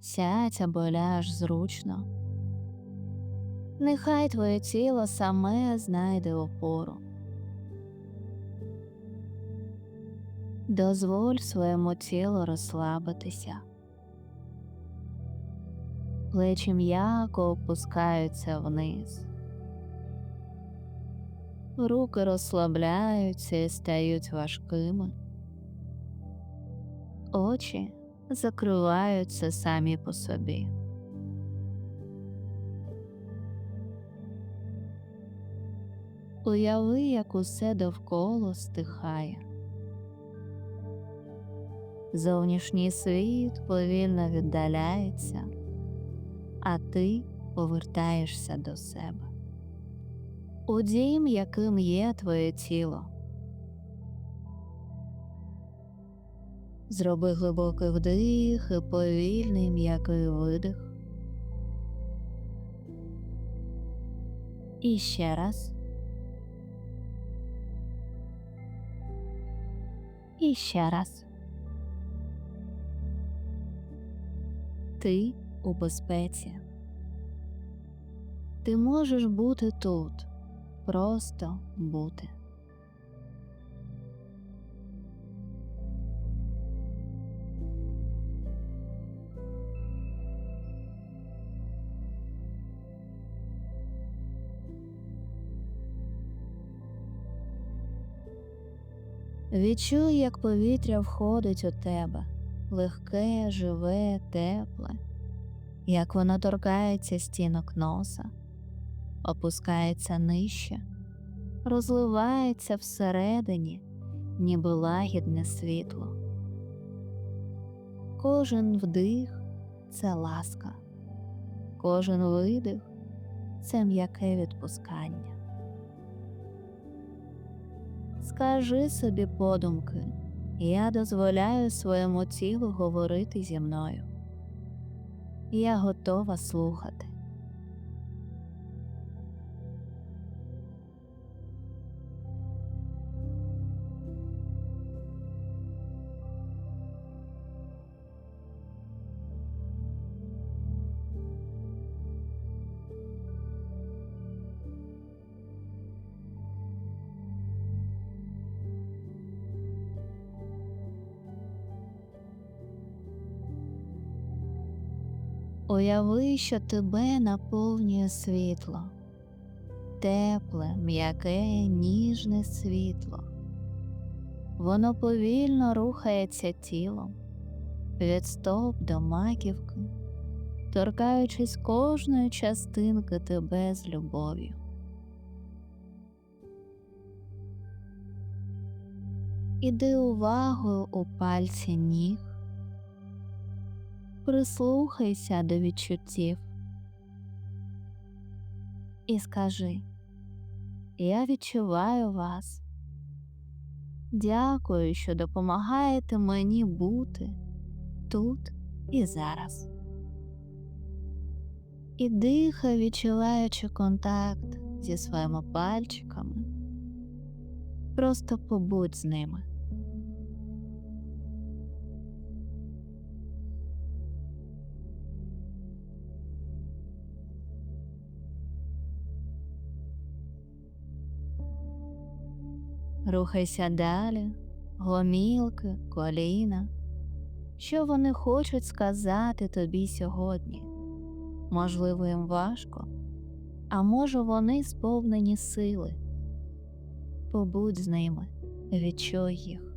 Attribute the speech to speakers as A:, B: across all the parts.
A: сядь або ляж зручно. Нехай твоє тіло саме знайде опору. Дозволь своєму тілу розслабитися. Плечі м'яко опускаються вниз. Руки розслабляються і стають важкими. Очі закриваються самі по собі. Уяви, як усе довкола стихає. Зовнішній світ повільно віддаляється, а ти повертаєшся до себе. У дім, яким є твоє тіло. Зроби глибокий вдих і повільний м'який видих. І ще раз. І ще раз. Ти у безпеці. Ти можеш бути тут, просто бути. Відчуй, як повітря входить у тебе, легке, живе, тепле, як воно торкається стінок носа, опускається нижче, розливається всередині, ніби лагідне світло. Кожен вдих це ласка, кожен видих це м'яке відпускання. Скажи собі подумки, я дозволяю своєму тілу говорити зі мною. Я готова слухати. Уяви, що тебе наповнює світло, тепле, м'яке, ніжне світло. Воно повільно рухається тілом від стоп до маківки, торкаючись кожної частинки тебе з любов'ю. Іди увагою у пальці ніг прислухайся до відчуттів і скажи, я відчуваю вас. Дякую, що допомагаєте мені бути тут і зараз. І дихай, відчуваючи контакт зі своїми пальчиками. Просто побудь з ними. Рухайся далі, гомілки, коліна. Що вони хочуть сказати тобі сьогодні? Можливо, їм важко, а може, вони сповнені сили. Побудь з ними, відчуй їх.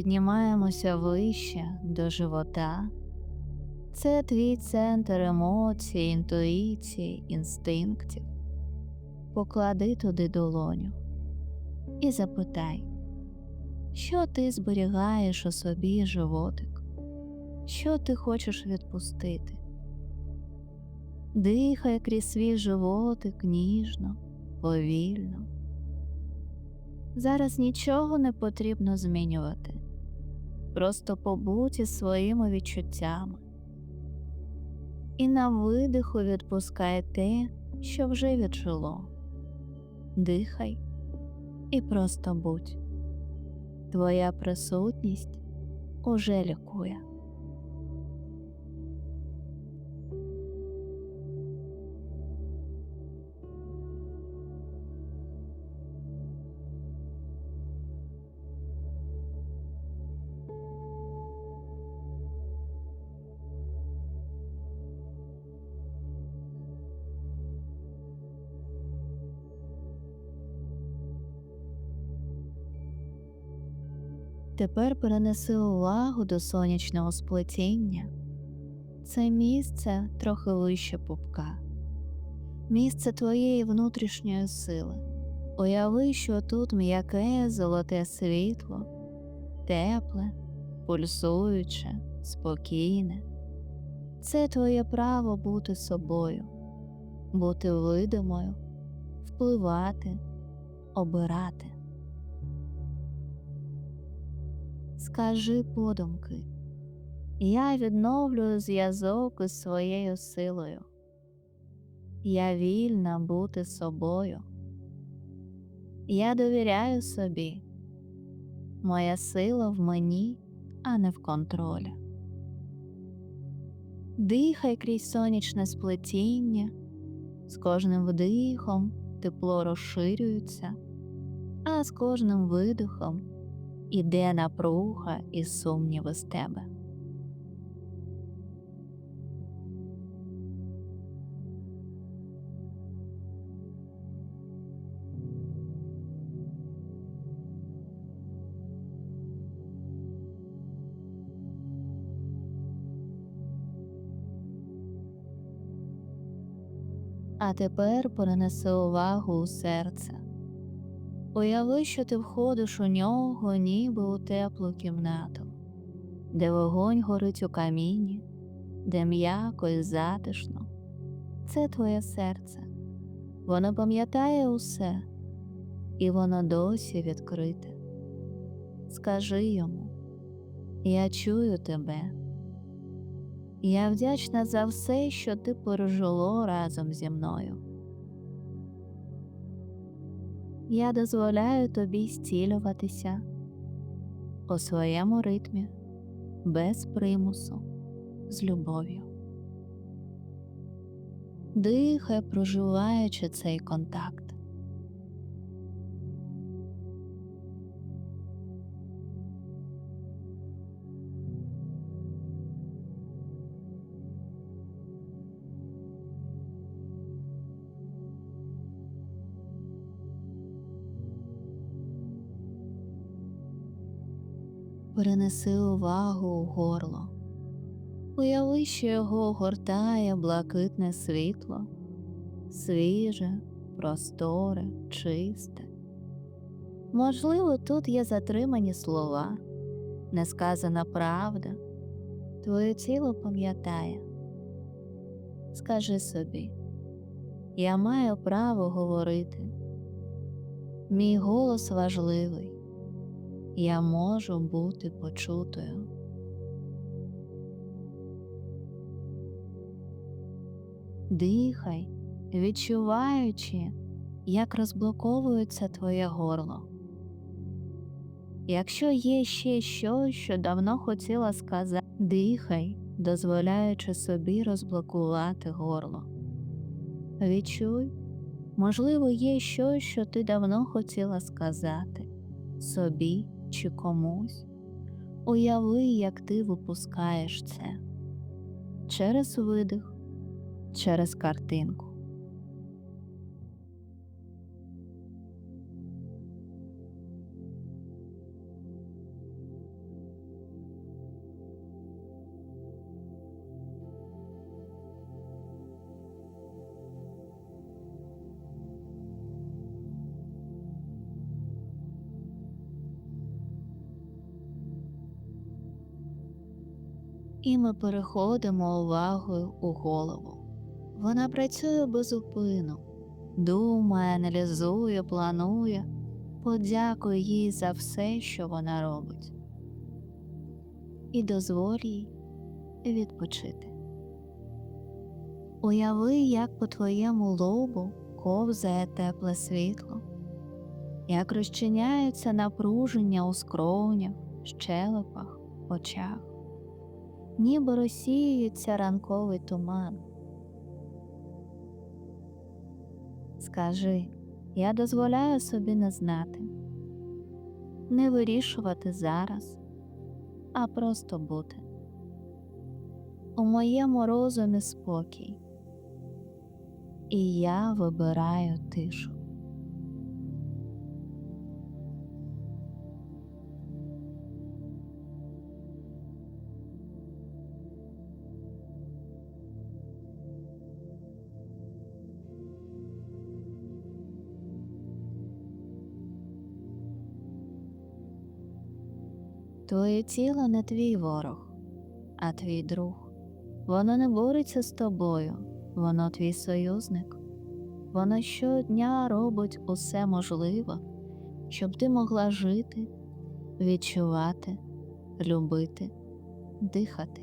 A: Піднімаємося вище до живота. Це твій центр емоцій, інтуїції, інстинктів. Поклади туди долоню і запитай, що ти зберігаєш у собі животик, що ти хочеш відпустити. Дихай крізь свій животик ніжно, повільно. Зараз нічого не потрібно змінювати. Просто побудь із своїми відчуттями, і на видиху відпускай те, що вже віджило. Дихай і просто будь. Твоя присутність уже лікує. Тепер перенеси увагу до сонячного сплетіння. Це місце трохи вище пупка, місце твоєї внутрішньої сили. Уяви, що тут м'яке золоте світло, тепле, пульсуюче, спокійне. Це твоє право бути собою, бути видимою, впливати, обирати. Скажи подумки, я відновлюю зв'язок із своєю силою. Я вільна бути собою. Я довіряю собі. Моя сила в мені, а не в контролі. Дихай крізь сонячне сплетіння, з кожним вдихом тепло розширюється, а з кожним видихом іде напруга і сумніви з тебе. А тепер перенеси увагу у серце. Уяви, що ти входиш у нього, ніби у теплу кімнату, де вогонь горить у каміні, де м'яко і затишно. Це твоє серце. Воно пам'ятає усе, і воно досі відкрите. Скажи йому, я чую тебе. Я вдячна за все, що ти пережило разом зі мною. Я дозволяю тобі зцілюватися у своєму ритмі, без примусу, з любов'ю. Дихай, проживаючи цей контакт. Перенеси увагу у горло. Уяви, що його огортає блакитне світло, свіже, просторе, чисте. Можливо, тут є затримані слова, несказана правда. Твоє тіло пам'ятає. Скажи собі, я маю право говорити. Мій голос важливий я можу бути почутою. Дихай, відчуваючи, як розблоковується твоє горло. Якщо є ще щось, що давно хотіла сказати, дихай, дозволяючи собі розблокувати горло. Відчуй, можливо, є щось, що ти давно хотіла сказати собі чи комусь, уяви, як ти випускаєш це через видих, через картинку. І ми переходимо увагою у голову. Вона працює безупину, думає, аналізує, планує, подякуй їй за все, що вона робить, і дозволь їй відпочити. Уяви, як по твоєму лобу ковзає тепле світло, як розчиняється напруження у скронях, щелепах, очах, ніби розсіюється ранковий туман. Скажи, я дозволяю собі не знати, не вирішувати зараз, а просто бути. У моєму розумі спокій, і я вибираю тишу. Твоє тіло не твій ворог, а твій друг. Воно не бореться з тобою, воно твій союзник. Воно щодня робить усе можливе, щоб ти могла жити, відчувати, любити, дихати.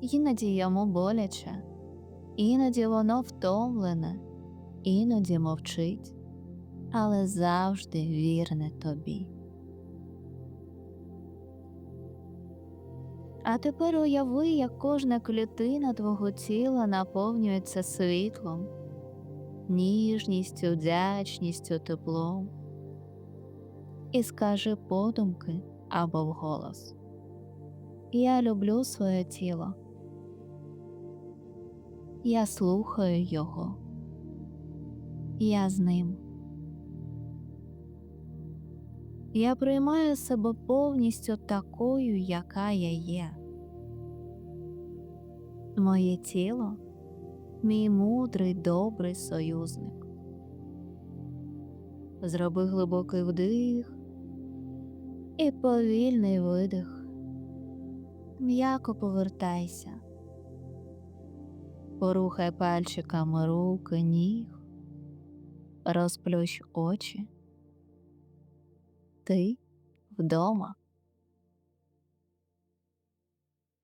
A: Іноді йому боляче, іноді воно втомлене, іноді мовчить, але завжди вірне тобі. А тепер уяви, як кожна клітина твого тіла наповнюється світлом, ніжністю, вдячністю, теплом. І скажи подумки або вголос. Я люблю своє тіло. Я слухаю його. Я з ним. Я приймаю себе повністю такою, яка я є. Моє тіло мій мудрий добрий союзник. Зроби глибокий вдих і повільний видих. М'яко повертайся, порухай пальчиками руки, ніг, розплющ очі. Ти вдома.